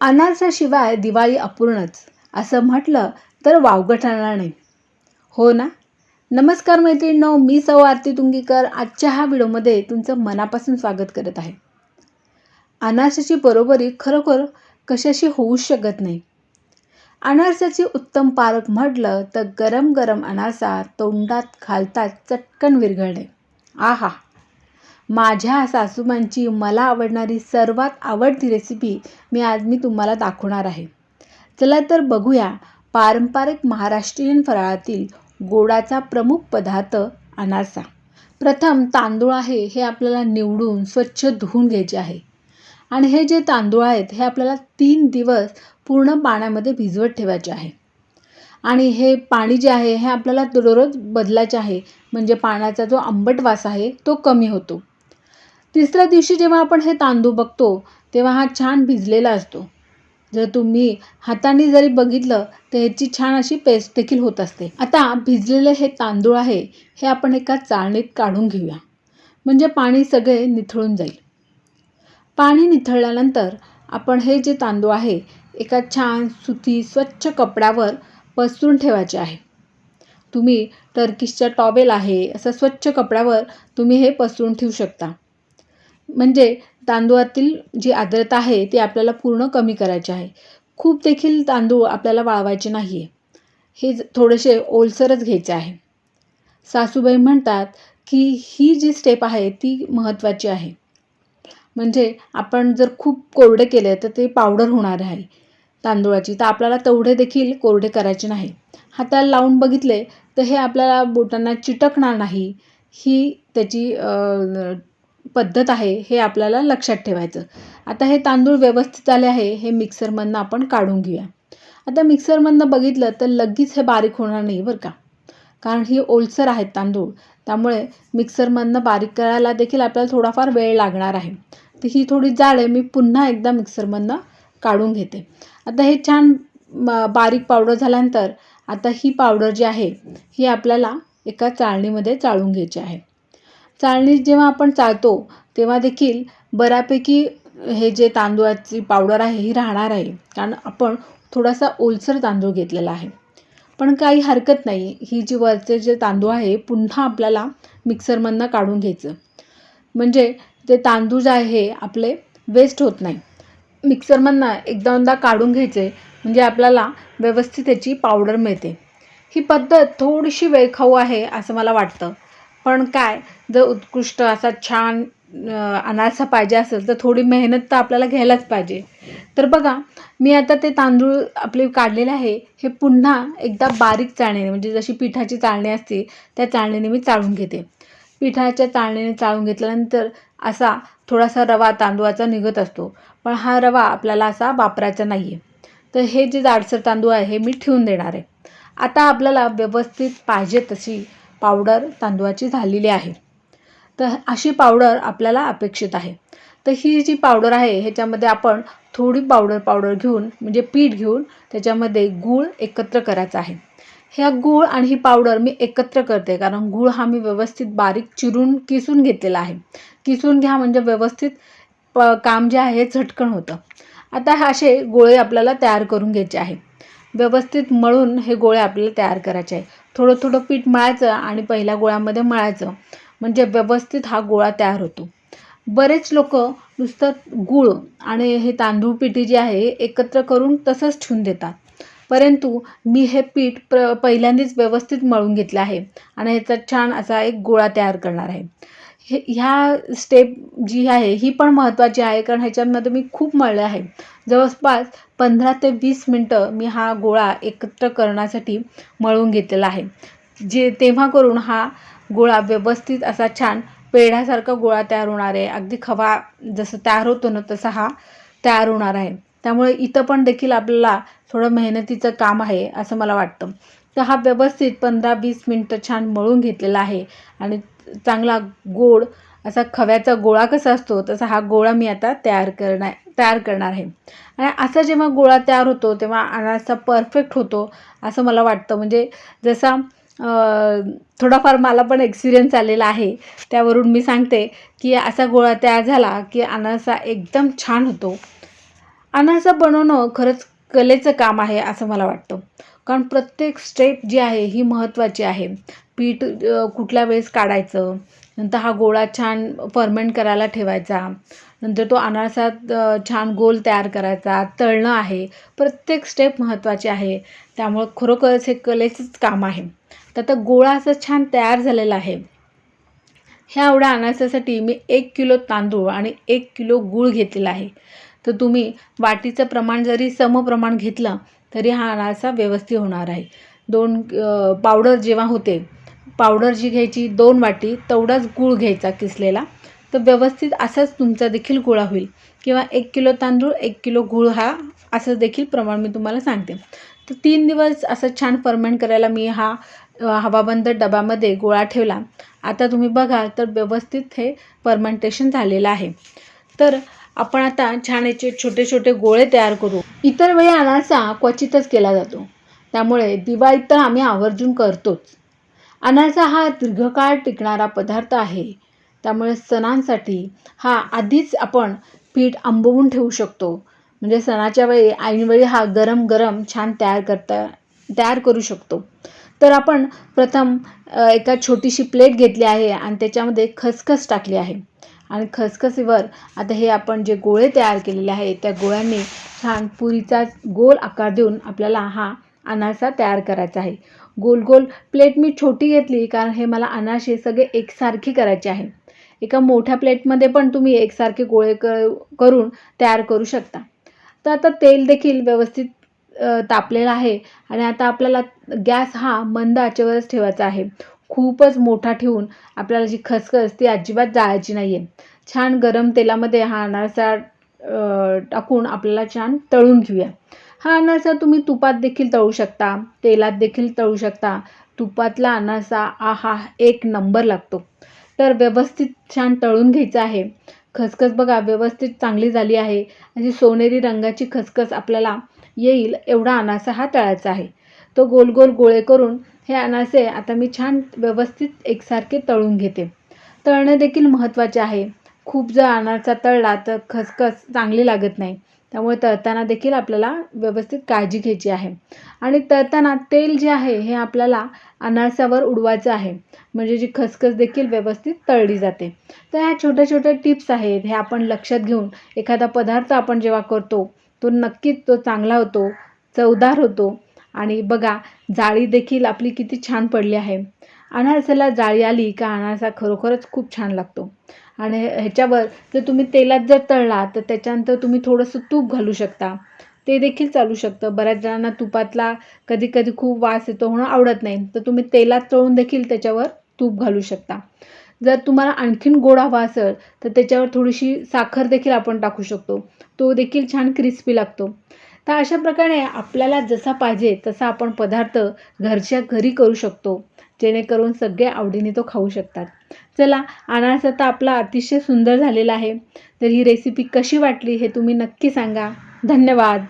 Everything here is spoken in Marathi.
अनारसाशिवाय दिवाळी अपूर्णच असं म्हटलं तर वावगं ठरणार नाही. हो ना? नमस्कार मैत्रिणींनो मी सौ आरती तुंगीकर. आजच्या हा व्हिडिओमध्ये तुमचं मनापासून स्वागत करत आहे. अनारसाची बरोबरी खरोखर कशाशी होऊच शकत नाही? अनारसाची उत्तम पारख म्हटलं तर गरम गरम अनारसा तोंडात घालतात चटकन विरघळणे. आहा! माझ्या सासूबांची मला आवडणारी सर्वात आवडती रेसिपी मी आज मी तुम्हाला दाखवणार आहे. चला तर बघूया पारंपरिक महाराष्ट्रीयन फराळातील गोडाचा प्रमुख पदार्थ अनारसा. प्रथम तांदूळ आहे हे आपल्याला निवडून स्वच्छ धुवून घ्यायचे आहे. आणि हे जे तांदूळ आहेत हे आपल्याला तीन दिवस पूर्ण पाण्यामध्ये भिजवत ठेवायचे आहे. आणि हे पाणी जे आहे हे आपल्याला दररोज बदलायचे आहे. म्हणजे पाण्याचा जो आंबट वास आहे तो कमी होतो. तिसऱ्या दिवशी जेव्हा आपण हे तांदूळ बघतो तेव्हा हा छान भिजलेला असतो. जर तुम्ही हाताने जरी बघितलं तर ह्याची छान अशी पेस्ट देखील होत असते. आता भिजलेले हे तांदूळ आहे हे आपण एका चाळणीत काढून घेऊया. म्हणजे पाणी सगळे निथळून जाईल. पाणी निथळल्यानंतर आपण हे जे तांदूळ आहे एका छान सुती स्वच्छ कपड्यावर पसरून ठेवायचे आहे. तुम्ही टर्किशच्या टॉवेल आहे असं स्वच्छ कपड्यावर तुम्ही हे पसरून ठेवू शकता. म्हणजे तांदूळातील जी आर्द्रता आहे ती आपल्याला पूर्ण कमी करायची आहे. खूप देखील तांदूळ आपल्याला वाळवायचे नाही आहे हे थोडेसे ओलसरच घ्यायचे आहे. सासूबाई म्हणतात की ही जी स्टेप आहे ती महत्त्वाची आहे. म्हणजे आपण जर खूप कोरडे केले तर ते पावडर होणार आहे तांदूळाची. तर आपल्याला तेवढे देखील कोरडे करायचे नाही. हाताला लावून बघितले तर हे आपल्याला बोटांना चिटकणार नाही. ही त्याची पद्धत आहे हे आपल्याला लक्षात ठेवायचं. आता हे तांदूळ व्यवस्थित आले आहे हे मिक्सरमधनं आपण काढून घेऊया. आता मिक्सरमधनं बघितलं तर लगेच हे बारीक होणार नाही बरं का. कारण ही ओलसर आहेत तांदूळ. त्यामुळे मिक्सरमधनं बारीक करायला देखील आपल्याला थोडाफार वेळ लागणार आहे. तर ही थोडी जाड आहे मी पुन्हा एकदा मिक्सरमधनं काढून घेते. आता हे छान बारीक पावडर झाल्यानंतर आता ही पावडर जी आहे ही आपल्याला एका चाळणीमध्ये चाळून घ्यायची आहे. चाळणीत जेव्हा आपण चाळतो तेव्हा देखील बऱ्यापैकी हे जे तांदूळाची पावडर आहे ही राहणार आहे. कारण आपण थोडासा ओलसर तांदूळ घेतलेला आहे. पण काही हरकत नाही. ही जी वरचे जे तांदूळ आहे पुन्हा आपल्याला मिक्सरमधनं काढून घ्यायचं. म्हणजे ते तांदूळ जे आहे आपले वेस्ट होत नाही. मिक्सरमधनं एकदा दोनदा काढून घ्यायचे म्हणजे आपल्याला व्यवस्थित त्याची पावडर मिळते. ही पद्धत थोडीशी वेळखाऊ आहे असं मला वाटतं. पण काय जर उत्कृष्ट असा छान अनारसा पाहिजे असेल तर थोडी मेहनत तर आपल्याला घ्यायलाच पाहिजे. तर बघा मी आता ते तांदूळ आपले काढलेले आहे हे पुन्हा एकदा बारीक चाळणीने म्हणजे जशी पिठाची चाळणी असते त्या चाळणीने मी चाळून घेते. पिठाच्या चाळणीने चाळून घेतल्यानंतर असा थोडासा रवा तांदूळाचा निघत असतो पण हा रवा आपल्याला असा वापरायचा नाही आहे तर हे जे जाडसर तांदूळ आहे हे मी ठेवून देणार आहे. आता आपल्याला व्यवस्थित पाहिजे तशी पावडर तांदूळाची झालेली आहे. तर अशी पावडर आपल्याला अपेक्षित आहे. तर ही जी पावडर आहे ह्याच्यामध्ये आपण थोडी पावडर पावडर घेऊन म्हणजे पीठ घेऊन त्याच्यामध्ये गूळ एकत्र करायचा आहे. ह्या गूळ आणि ही पावडर मी एकत्र करते कारण गूळ हा मी व्यवस्थित बारीक चिरून किसून घेतलेला आहे. किसून घ्या म्हणजे व्यवस्थित प काम जे आहे झटकन होतं. आता हे असे गोळे आपल्याला तयार करून घ्यायचे आहे. व्यवस्थित मळून हे गोळे आपल्याला तयार करायचे आहे. थोडं थोडं पीठ मळायचं आणि पहिल्या गोळ्यामध्ये मळायचं. म्हणजे व्यवस्थित हा गोळा तयार होतो. बरेच लोक नुसतं गूळ आणि हे तांदूळ पिठी जी आहे एकत्र करून तसंच ठेवून देतात. परंतु मी हे पीठ प्र पहिल्यांदाच व्यवस्थित मळून घेतलं आहे. आणि ह्याचा छान असा एक गोळा तयार करणार आहे. हे ह्या स्टेप जी आहे ही पण महत्त्वाची आहे. कारण ह्याच्यामध्ये मी खूप मळले आहे. जवळपास पंधरा ते वीस मिनटं मी हा गोळा एकत्र करण्यासाठी मळून घेतलेला आहे. जे तेव्हा करून हा गोळा व्यवस्थित असा छान पेढ्यासारखा गोळा तयार होणार आहे. अगदी खवा जसं तयार होतो ना तसा हा तयार होणार आहे. त्यामुळे इथं पण देखील आपल्याला थोडं मेहनतीचं काम आहे असं मला वाटतं. तर हा व्यवस्थित पंधरा वीस मिनटं छान मळून घेतलेला आहे. आणि चांगला गोड असा खव्याचा गोळा कसा असतो तसा हा गोळा मी आता तयार करणार तयार करणार आहे. आणि असा जेव्हा गोळा तयार होतो तेव्हा अनारसा परफेक्ट होतो असं मला वाटतं. म्हणजे जसा थोडाफार मला पण एक्सपिरियन्स आलेला आहे. त्यावरून मी सांगते की असा गोळा तयार झाला की अनारसा एकदम छान होतो. अनारसा बनवणं खरंच कलेचं काम आहे असं मला वाटतं. कारण प्रत्येक स्टेप जी आहे ही महत्त्वाची आहे. पीठ कुठल्या वेळेस काढायचं? नंतर हा गोळा छान फर्मेंट करायला ठेवायचा. नंतर तो अनारसात छान गोल तयार करायचा. तळणं आहे. प्रत्येक स्टेप महत्त्वाची आहे. त्यामुळं खरोखरच हे कलेचंच काम आहे. तर आता गोळा असं छान तयार झालेला आहे. ह्या एवढ्या अनारसासाठी मी एक किलो तांदूळ आणि एक किलो गूळ घेतलेला आहे. तर तुम्ही वाटीचं प्रमाण जरी समप्रमाण घेतलं तरी हा अनारसा व्यवस्थित होणार आहे. दोन पावडर जेव्हा होते पावडर जी घ्यायची दोन वाटी तेवढाच गूळ घ्यायचा किसलेला. तर व्यवस्थित असाच तुमचा देखील गोळा होईल. किंवा एक किलो तांदूळ एक किलो गूळ हा असं देखील प्रमाण मी तुम्हाला सांगते. तर तीन दिवस असं छान फर्मेंट करायला मी हा हवाबंद डब्यामध्ये गोळा ठेवला. आता तुम्ही बघाल तर व्यवस्थित हे फर्मेंटेशन झालेलं आहे. तर आपण आता छान याचे छोटे छोटे गोळे तयार करू. इतर वेळी अनारसा क्वचितच केला जातो. त्यामुळे दिवाळीत तर आम्ही आवर्जून करतोच. अनारसा हा दीर्घकाळ टिकणारा पदार्थ आहे. त्यामुळे सणांसाठी हा आधीच आपण पीठ आंबवून ठेवू शकतो. म्हणजे सणाच्या वेळी ऐनवेळी हा गरम गरम छान तयार करता तयार करू शकतो. तर आपण प्रथम एका छोटीशी प्लेट घेतली आहे आणि त्याच्यामध्ये खसखस टाकली आहे. आणि खसखसीवर आता हे आपण जे गोळे तयार केलेले आहे त्या गोळ्यांनी छान पुरीचा गोल आकार देऊन आपल्याला हा अनारसा तयार करायचा आहे. गोल गोल प्लेट मी छोटी घेतली कारण हे मला अनाशे सगळे एकसारखे करायचे आहे. एका मोठ्या प्लेटमध्ये पण तुम्ही एकसारखे गोळे क करून तयार करू शकता. तर आता तेल देखील व्यवस्थित तापलेलं आहे आणि आता आपल्याला गॅस हा मंद आचेवरच ठेवायचा आहे. खूपच मोठा ठेवून आपल्याला जी खसखस ती अजिबात जाळायची नाही आहे छान गरम तेलामध्ये हा अनारसा टाकून आपल्याला छान तळून घेऊया. हा अनारसा तुम्ही तुपात देखील तळू शकता तेलात देखील तळू शकता. तुपातला अनारसा आहा एक नंबर लागतो. तर व्यवस्थित छान तळून घ्यायचं आहे. खसखस बघा व्यवस्थित चांगली झाली आहे. अशी सोनेरी रंगाची खसखस आपल्याला येईल एवढा अनारसा हा तळायचा आहे. तो गोल गोल गोळे करून हे अनारसे आता मी छान व्यवस्थित एकसारखे तळून घेते. तळणे देखील महत्त्वाचे आहे. खूप जर अनारसा तळला तर खसखस चांगली लागत नाही. त्यामुळे तळताना देखील आपल्याला व्यवस्थित काळजी घ्यायची आहे. आणि तळताना तेल जे आहे हे आपल्याला अनारसावर उडवायचं आहे. म्हणजे जी खसखस देखील व्यवस्थित तळली जाते. तर ह्या छोट्या छोट्या टिप्स आहेत हे आपण लक्षात घेऊन एखादा पदार्थ आपण जेव्हा करतो तो नक्कीच तो चांगला होतो चवदार होतो. आणि बघा जाळी देखील आपली किती छान पडली आहे. अनारसाला जाळी आली का अनारसा खरोखरच खूप छान लागतो. आणि ह्याच्यावर जर तुम्ही तेलात जर तळला तर त्याच्यानंतर तुम्ही थोडंसं तूप घालू शकता. ते देखील चालू शकतं. बऱ्याच जणांना तुपातला कधी कधी खूप वास येतो म्हणून आवडत नाही. तर तुम्ही तेलात तळून देखील त्याच्यावर तूप घालू शकता. जर तुम्हाला आणखीन गोड हवा असेल तर त्याच्यावर थोडीशी साखर देखील आपण टाकू शकतो. तो देखील छान क्रिस्पी लागतो. तर अशा प्रकारे आपल्याला जसा पाहिजे तसा आपण पदार्थ घरच्या घरी करू शकतो. जेणेकरून सगळे आवडीने तो खाऊ शकतात. चला अनारस तर आपला अतिशय सुंदर झालेला आहे. तर ही रेसिपी कशी वाटली हे तुम्ही नक्की सांगा. धन्यवाद.